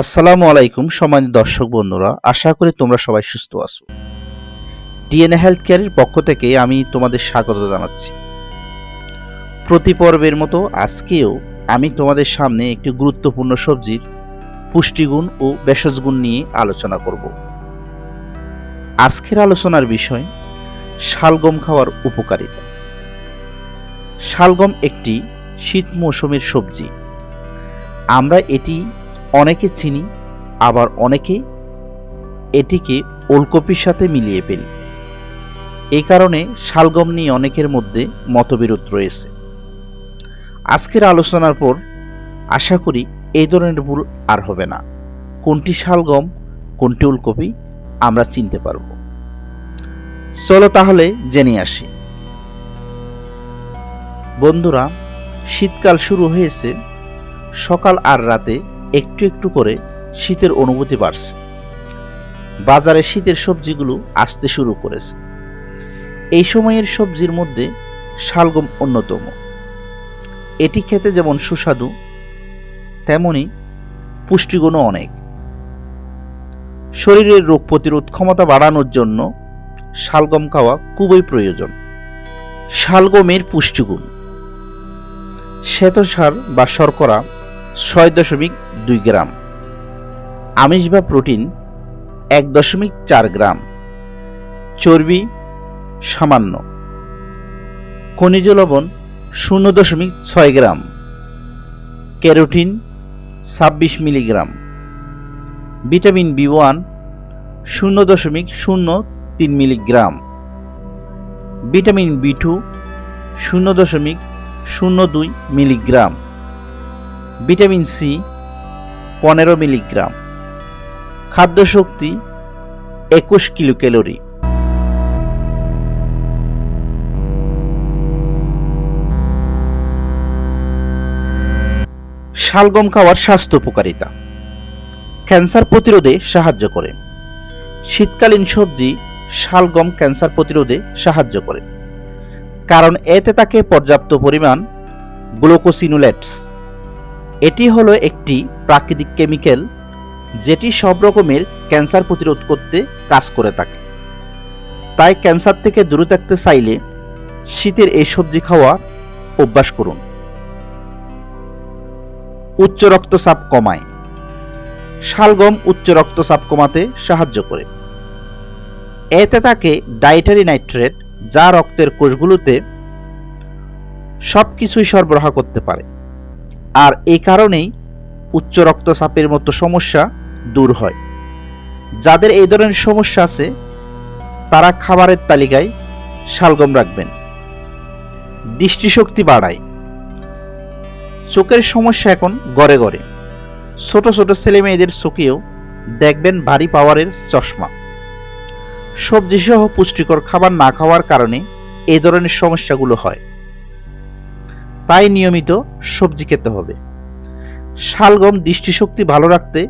আসসালামু আলাইকুম সম্মানিত দর্শক বন্ধুরা, আশা করি তোমরা সবাই সুস্থ আছো। ডিএনএ হেলথ কেয়ারের পক্ষ থেকে আমি তোমাদের স্বাগত জানাচ্ছি। প্রতি পর্বের মতো আজকেও আমি তোমাদের সামনে একটি গুরুত্বপূর্ণ সবজির পুষ্টিগুণ ও ভেষজ গুণ নিয়ে আলোচনা করব। আজকের আলোচনার বিষয়, শালগম খাওয়ার উপকারিতা। শালগম একটি শীত মৌসুমের সবজি। আমরা এটি অনেকে চিনি, আবার অনেকে এটিকে ওলকপির সাথে মিলিয়ে ফেলি। এই কারণে শালগম নিয়ে অনেকের মধ্যে মতবিরোধ রয়েছে। আজকের আলোচনার পর আশা করি এই ধরনের ভুল আর হবে না। কোনটি শালগম, কোনটি ওলকপি, আমরা চিনতে পারব। চলো তাহলে জেনে আসি। বন্ধুরা, শীতকাল শুরু হয়েছে সকাল আর রাতে একটু একটু করে শীতের অনুভূতি বাড়ছে। বাজারে শীতের সবজিগুলো আসতে শুরু করেছে। এই সময়ের সবজির মধ্যে শালগম অন্যতম। এটি খেতে যেমন সুস্বাদু, তেমনি পুষ্টিগুণও অনেক। শরীরের রোগ প্রতিরোধ ক্ষমতা বাড়ানোর জন্য শালগম খাওয়া খুবই প্রয়োজন। শালগমের পুষ্টিগুণ। শ্বেতসার বা শর্করা ছয় দশমিক দুই গ্রাম। আমিষ বা প্রোটিন এক দশমিক চার গ্রাম। চর্বি সামান্য। খনিজ লবণ শূন্য দশমিক ছয় গ্রাম। ক্যারোটিন ছাব্বিশ মিলিগ্রাম। ভিটামিন বি ওয়ান শূন্য দশমিক শূন্য তিন মিলিগ্রাম। ভিটামিন বি টু শূন্য দশমিক শূন্য দুই মিলিগ্রাম। ভিটামিন সি পনেরো মিলিগ্রাম। খাদ্য শক্তি একুশ কিলো ক্যালোরি শালগম খাওয়ার স্বাস্থ্য উপকারিতা। ক্যান্সার প্রতিরোধে সাহায্য করে। শীতকালীন সবজি শালগম ক্যান্সার প্রতিরোধে সাহায্য করে। কারণ এতে থাকে পর্যাপ্ত পরিমাণ গ্লুকোসিনুলেটস এটি হলো একটি প্রাকৃতিক কেমিক্যাল যেটি সব রকমের ক্যান্সার প্রতিরোধ করতে কাজ করে থাকে। তাই ক্যান্সার থেকে দূরে থাকতে চাইলে শীতের এই সবজি খাওয়া অভ্যাস করুন। উচ্চ রক্তচাপ কমায়। শালগম উচ্চ রক্তচাপ কমাতে সাহায্য করে। এতে থাকে ডায়েটারি নাইট্রেট যা রক্তের কোষগুলোতে সবকিছুই সরবরাহ করতে পারে। আর এই কারণেই উচ্চ রক্তচাপের মতো সমস্যা দূর হয়। যাদের এই ধরনের সমস্যা আছে, তারা খাবারের তালিকায় শালগম রাখবেন। দৃষ্টিশক্তি বাড়ায়। চোখের সমস্যা এখন গড়ে গড়ে। ছোট ছোট ছেলে মেয়েদের চোখেও দেখবেন ভারী পাওয়ারের চশমা। সবজি সহ পুষ্টিকর খাবার না খাওয়ার কারণে এই ধরনের সমস্যাগুলো হয়। তাই নিয়মিত সবজি খেতে হবে। শালগম দৃষ্টিশক্তি ভালো রাখতে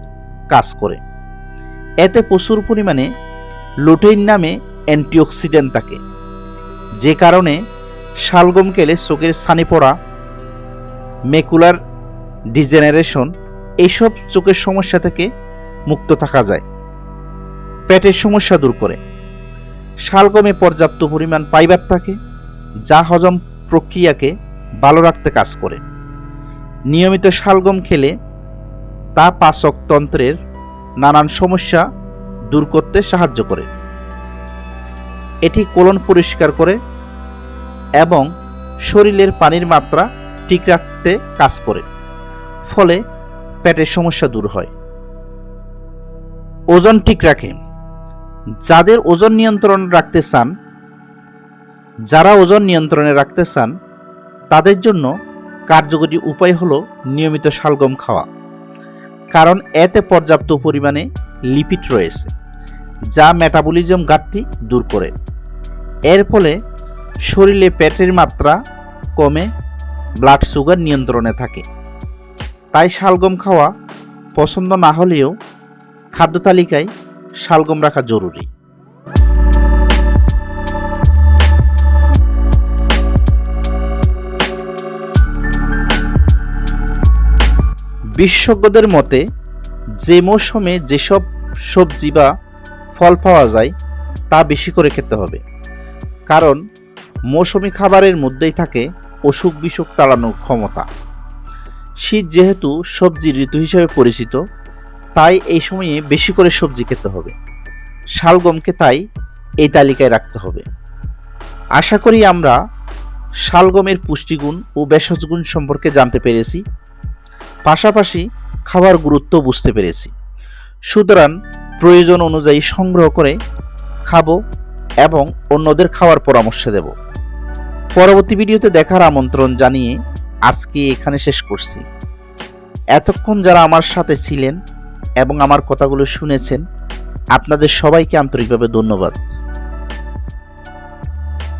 কাজ করে। এতে প্রচুর পরিমাণে লুটেইন নামে অ্যান্টিঅক্সিডেন্ট থাকে, যে কারণে শালগম খেলে চোখের ছানি পড়া, মেকুলার ডিজেনারেশন এইসব চোখের সমস্যা থেকে মুক্ত থাকা যায়, পেটের সমস্যা দূর করে। শালগমে পর্যাপ্ত পরিমাণ ফাইবার থাকে, যা হজম প্রক্রিয়াকে ভালো রাখতে কাজ করে। নিয়মিত শালগম খেলে তা পাচকতন্ত্রের নানান সমস্যা দূর করতে সাহায্য করে। এটি কোলন পরিষ্কার করে এবং শরীরের পানির মাত্রা ঠিক রাখতে কাজ করে, ফলে পেটের সমস্যা দূর হয়। ওজন ঠিক রাখে। যাদের ওজন নিয়ন্ত্রণ রাখতে চান, যারা ওজন নিয়ন্ত্রণে রাখতে চান তাদের জন্য কার্যকরী উপায় হলো নিয়মিত শালগম খাওয়া। কারণ এতে পর্যাপ্ত পরিমাণে লিপিড রয়েছে, যা মেটাবলিজম ঘাটতি দূর করে। এর ফলে শরীরে পেটের মাত্রা কমে ব্লাড সুগার নিয়ন্ত্রণে থাকে। তাই শালগম খাওয়া পছন্দ না হলেও খাদ্য তালিকায় শালগম রাখা জরুরি। বিশেষজ্ঞদের মতে, যে মৌসুমে যেসব সবজি বা ফল পাওয়া যায়, তা বেশি করে খেতে হবে। কারণ, মৌসুমি খাবারের মধ্যেই থাকে অসুখ বিসুখ তাড়ানোর ক্ষমতা। শীত যেহেতু সবজি ঋতু হিসেবে পরিচিত, তাই এই সময়ে বেশি করে সবজি খেতে হবে। শালগমকে তাই এই তালিকায় রাখতে হবে। আশা করি আমরা শালগমের পুষ্টিগুণ ও ভেষজ গুণ সম্পর্কে জানতে পেরেছি। পাশাপাশি খাবার গুরুত্ব বুঝতে পেরেছি। সুতরাং প্রয়োজন অনুযায়ী সংগ্রহ করে খাব এবং অন্যদের খাওয়ার পরামর্শ দেব। পরবর্তী ভিডিওতে দেখার আমন্ত্রণ জানিয়ে আজকে এখানে শেষ করছি। এতক্ষণ যারা আমার সাথে ছিলেন এবং আমার কথাগুলো শুনেছেন, আপনাদের সবাইকে আন্তরিকভাবে ধন্যবাদ।